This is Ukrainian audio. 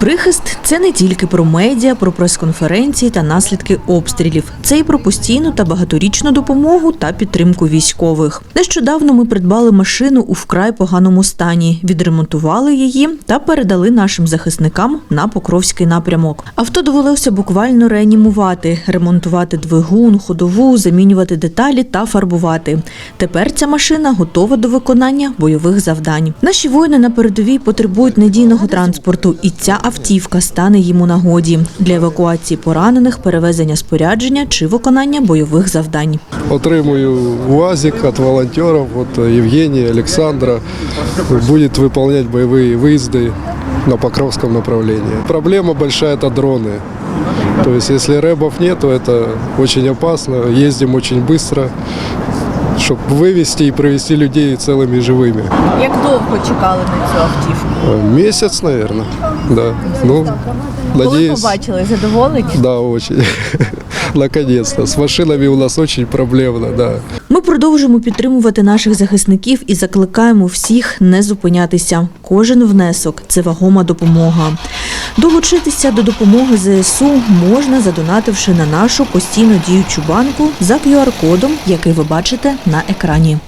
Прихист це не тільки про медіа, про прес-конференції та наслідки обстрілів. Це і про постійну та багаторічну допомогу та підтримку військових. Нещодавно ми придбали машину у вкрай поганому стані, відремонтували її та передали нашим захисникам на Покровський напрямок. Авто довелося буквально реанімувати, ремонтувати двигун, ходову, замінювати деталі та фарбувати. Тепер ця машина готова до виконання бойових завдань. Наші воїни на передовій потребують надійного транспорту, і ця автівка стане їм у нагоді для евакуації поранених, перевезення спорядження чи виконання бойових завдань. Отримую УАЗик от волонтеров, от Евгения, Александра. Будет выполнять боевые выезды на Покровском направлении. Проблема большая – это дроны. То есть, если рэбов нет, то это очень опасно. Ездим очень быстро, чтобы вывести и провести людей целыми и живыми. Як довго чекали на цю автівку? Э, Месяц, наверное. Да. Ну, надеюсь. побачили, задоволені? Да, очень. Наконец-то. С машинами у нас очень проблемно, да. Ми продовжуємо підтримувати наших захисників і закликаємо всіх не зупинятися. Кожен внесок це вагома допомога. Долучитися до допомоги ЗСУ можна, задонативши на нашу постійно діючу банку за QR-кодом, який ви бачите на екрані.